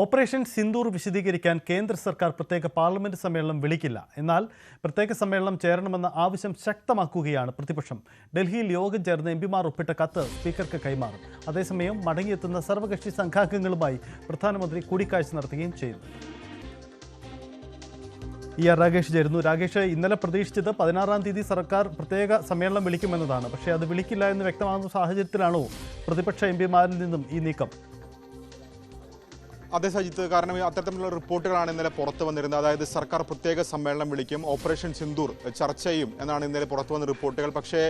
Operation Sindoor വിശദീകരിക്കാൻ കേന്ദ്ര സർക്കാർ പ്രത്യേക പാർലമെന്റ് സമ്മേളനം വിളിക്കില്ല. എന്നാൽ പ്രത്യേക സമ്മേളനം ചേരണമെന്ന ആവശ്യം ശക്തമാക്കുകയാണ് പ്രതിപക്ഷം. ഡൽഹിയിൽ യോഗം ചേർന്ന് എം പിമാർ ഒപ്പിട്ട കത്ത് സ്പീക്കർക്ക് കൈമാറും. അതേസമയം മടങ്ങിയെത്തുന്ന സർവകക്ഷി സംഘാംഗങ്ങളുമായി പ്രധാനമന്ത്രി കൂടിക്കാഴ്ച നടത്തുകയും ചെയ്തു ഇ ആർ രാകേഷ് ചേരുന്നു. രാകേഷ് ഇന്നലെ പ്രതീക്ഷിച്ചത് പതിനാറാം തീയതി സർക്കാർ പ്രത്യേക സമ്മേളനം വിളിക്കുമെന്നതാണ്. പക്ഷേ അത് വിളിക്കില്ല എന്ന് വ്യക്തമാകുന്ന സാഹചര്യത്തിലാണോ പ്രതിപക്ഷ എം പിമാരിൽ നിന്നും ഈ നീക്കം? അതെ സജിത്ത് കാരണം അത്തരത്തിലുള്ള റിപ്പോർട്ടുകളാണ് ഇന്നലെ പുറത്തു വന്നിരുന്നത്. അതായത് സർക്കാർ പ്രത്യേക സമ്മേളനം വിളിക്കും ഓപ്പറേഷൻ സിന്ദൂർ ചർച്ച ചെയ്യും എന്നാണ് ഇന്നലെ പുറത്തു വന്ന റിപ്പോർട്ടുകൾ. പക്ഷേ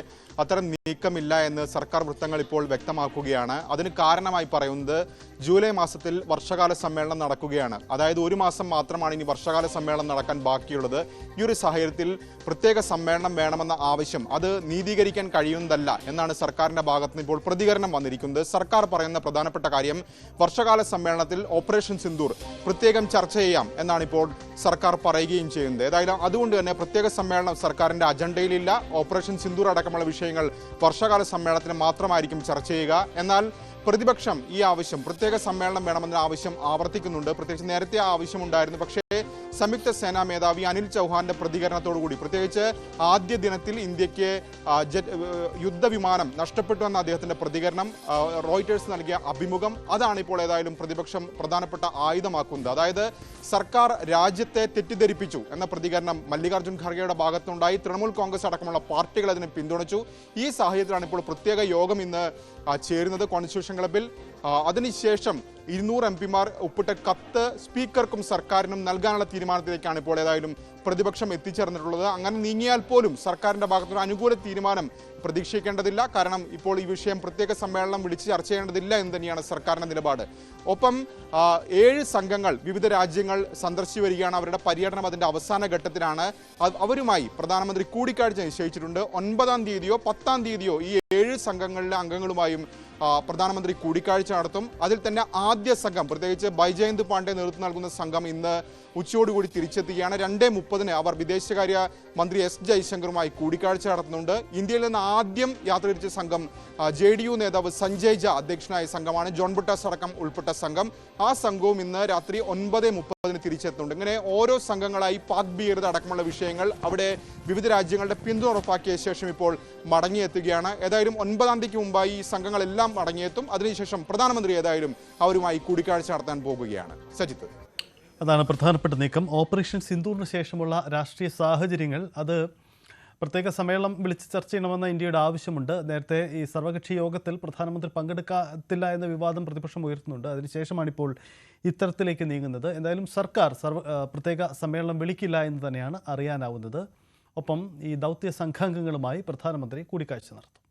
അത്തരം നീക്കമില്ല എന്ന് സർക്കാർ വൃത്തങ്ങൾ ഇപ്പോൾ വ്യക്തമാക്കുകയാണ്. അതിന് കാരണമായി പറയുന്നത് ജൂലൈ മാസത്തിൽ വർഷകാല സമ്മേളനം നടക്കുകയാണ്. അതായത് ഒരു മാസം മാത്രമാണ് ഇനി വർഷകാല സമ്മേളനം നടക്കാൻ ബാക്കിയുള്ളത്. ഈ ഒരു സാഹചര്യത്തിൽ പ്രത്യേക സമ്മേളനം വേണമെന്ന ആവശ്യം അത് നീതീകരിക്കാൻ കഴിയുന്നതല്ല എന്നാണ് സർക്കാരിന്റെ ഭാഗത്തുനിന്ന് ഇപ്പോൾ പ്രതികരണം വന്നിരിക്കുന്നത്. സർക്കാർ പറയുന്ന പ്രധാനപ്പെട്ട കാര്യം വർഷകാല സമ്മേളനത്തിൽ ഓപ്പറേഷൻ സിന്ദൂർ പ്രത്യേകം ചർച്ച ചെയ്യാം എന്നാണ് ഇപ്പോൾ സർക്കാർ പറയുകയും ചെയ്യുന്നത്. ഏതായാലും അതുകൊണ്ട് തന്നെ പ്രത്യേക സമ്മേളനം സർക്കാരിന്റെ അജണ്ടയിലില്ല. ഓപ്പറേഷൻ സിന്ദൂർ അടക്കമുള്ള വിഷയങ്ങൾ വർഷകാല സമ്മേളനത്തിന് മാത്രമായിരിക്കും ചർച്ച ചെയ്യുക. എന്നാൽ പ്രതിപക്ഷം ഈ ആവശ്യം പ്രത്യേക സമ്മേളനം വേണമെന്ന ആവശ്യം ആവർത്തിക്കുന്നുണ്ട്. പ്രത്യേകിച്ച് നേരത്തെ ആ ആവശ്യമുണ്ടായിരുന്നു. പക്ഷേ സംയുക്ത സേനാ മേധാവി അനിൽ ചൗഹാന്റെ പ്രതികരണത്തോടുകൂടി. പ്രത്യേകിച്ച് ആദ്യ ദിനത്തിൽ ഇന്ത്യയ്ക്ക് യുദ്ധവിമാനം നഷ്ടപ്പെട്ടു എന്ന അദ്ദേഹത്തിന്റെ പ്രതികരണം റോയിറ്റേഴ്സ് നൽകിയ അഭിമുഖം അതാണ് ഇപ്പോൾ ഏതായാലും പ്രതിപക്ഷം പ്രധാനപ്പെട്ട ആയുധമാക്കുന്നത്. അതായത് സർക്കാർ രാജ്യത്തെ തെറ്റിദ്ധരിപ്പിച്ചു എന്ന പ്രതികരണം മല്ലികാർജുൻ ഖർഗെയുടെ ഭാഗത്തുണ്ടായി. തൃണമൂൽ കോൺഗ്രസ് അടക്കമുള്ള പാർട്ടികൾ അതിനെ പിന്തുണച്ചു. ഈ സാഹചര്യത്തിലാണ് ഇപ്പോൾ പ്രത്യേക യോഗം ഇന്ന് ചേരുന്നത് കോൺസ്റ്റിറ്റ്യൂഷൻ ക്ലബിൽ അതിനുശേഷം ഇരുന്നൂറ് എം പിമാർ ഒപ്പിട്ട കത്ത് സ്പീക്കർക്കും സർക്കാരിനും നൽകാനുള്ള തീരുമാനത്തിലേക്കാണ് ഇപ്പോൾ ഏതായാലും പ്രതിപക്ഷം എത്തിച്ചേർന്നിട്ടുള്ളത്. അങ്ങനെ നീങ്ങിയാൽ പോലും സർക്കാരിന്റെ ഭാഗത്തുനിന്ന് അനുകൂല തീരുമാനം പ്രതീക്ഷിക്കേണ്ടതില്ല. കാരണം ഇപ്പോൾ ഈ വിഷയം പ്രത്യേക സമ്മേളനം വിളിച്ച് ചർച്ച ചെയ്യേണ്ടതില്ല എന്ന് തന്നെയാണ് സർക്കാരിന്റെ നിലപാട്. ഒപ്പം ഏഴ് സംഘങ്ങൾ വിവിധ രാജ്യങ്ങൾ സന്ദർശിച്ചു വരികയാണ്. അവരുടെ പര്യടനം അതിന്റെ അവസാന ഘട്ടത്തിലാണ്. അവരുമായി പ്രധാനമന്ത്രി കൂടിക്കാഴ്ച നിശ്ചയിച്ചിട്ടുണ്ട്. ഒൻപതാം തീയതിയോ പത്താം തീയതിയോ ഈ ഏഴ് സംഘങ്ങളിലെ അംഗങ്ങളുമായും പ്രധാനമന്ത്രി കൂടിക്കാഴ്ച നടത്തും. അതിൽ തന്നെ ആദ്യ സംഘം പ്രത്യേകിച്ച് ബൈജയന്ത് പാണ്ഡെ നേതൃത്വം നൽകുന്ന സംഘം ഇന്ന് ഉച്ചയോടുകൂടി തിരിച്ചെത്തുകയാണ്. രണ്ടേ മുപ്പതിന് അവർ വിദേശകാര്യ മന്ത്രി എസ് ജയശങ്കറുമായി കൂടിക്കാഴ്ച നടത്തുന്നുണ്ട്. ഇന്ത്യയിൽ നിന്ന് ആദ്യം യാത്ര തിരിച്ച സംഘം ജെ ഡി യു നേതാവ് സഞ്ജയ് ജ അധ്യക്ഷനായ സംഘമാണ്. ജോൺ ബുട്ടാസ് അടക്കം ഉൾപ്പെട്ട സംഘം. ആ സംഘവും ഇന്ന് രാത്രി ഒൻപത് മുപ്പതിന് തിരിച്ചെത്തുന്നുണ്ട്. ഇങ്ങനെ ഓരോ സംഘങ്ങളായി പാക് ഭീകരത അടക്കമുള്ള വിഷയങ്ങൾ അവിടെ വിവിധ രാജ്യങ്ങളുടെ പിന്തുണ ഉറപ്പാക്കിയ ശേഷം ഇപ്പോൾ മടങ്ങിയെത്തുകയാണ്. ഏതായാലും ഒൻപതാം തീയതിക്ക് മുമ്പായി ഈ സംഘങ്ങളെല്ലാം മടങ്ങിയെത്തും. അതിനുശേഷം പ്രധാനമന്ത്രി ഏതായാലും അവരുമായി കൂടിക്കാഴ്ച നടത്താൻ പോകുകയാണ്. സജിത്ത്. അതാണ് പ്രധാനപ്പെട്ട നീക്കം. ഓപ്പറേഷൻ സിന്ധുവിന് ശേഷമുള്ള രാഷ്ട്രീയ സാഹചര്യങ്ങൾ അത് പ്രത്യേക സമ്മേളനം വിളിച്ച് ചർച്ച ചെയ്യണമെന്ന ഇന്ത്യയുടെ ആവശ്യമുണ്ട്. നേരത്തെ ഈ സർവകക്ഷി യോഗത്തിൽ പ്രധാനമന്ത്രി പങ്കെടുക്കത്തില്ല എന്ന വിവാദം പ്രതിപക്ഷം ഉയർത്തുന്നുണ്ട്. അതിനുശേഷമാണ് ഇപ്പോൾ ഇത്തരത്തിലേക്ക് നീങ്ങുന്നത്. എന്തായാലും സർക്കാർ സർവ പ്രത്യേക സമ്മേളനം വിളിക്കില്ല എന്ന് തന്നെയാണ് അറിയാനാവുന്നത്. ഒപ്പം ഈ ദൗത്യ സംഘാംഗങ്ങളുമായി പ്രധാനമന്ത്രി കൂടിക്കാഴ്ച നടത്തും.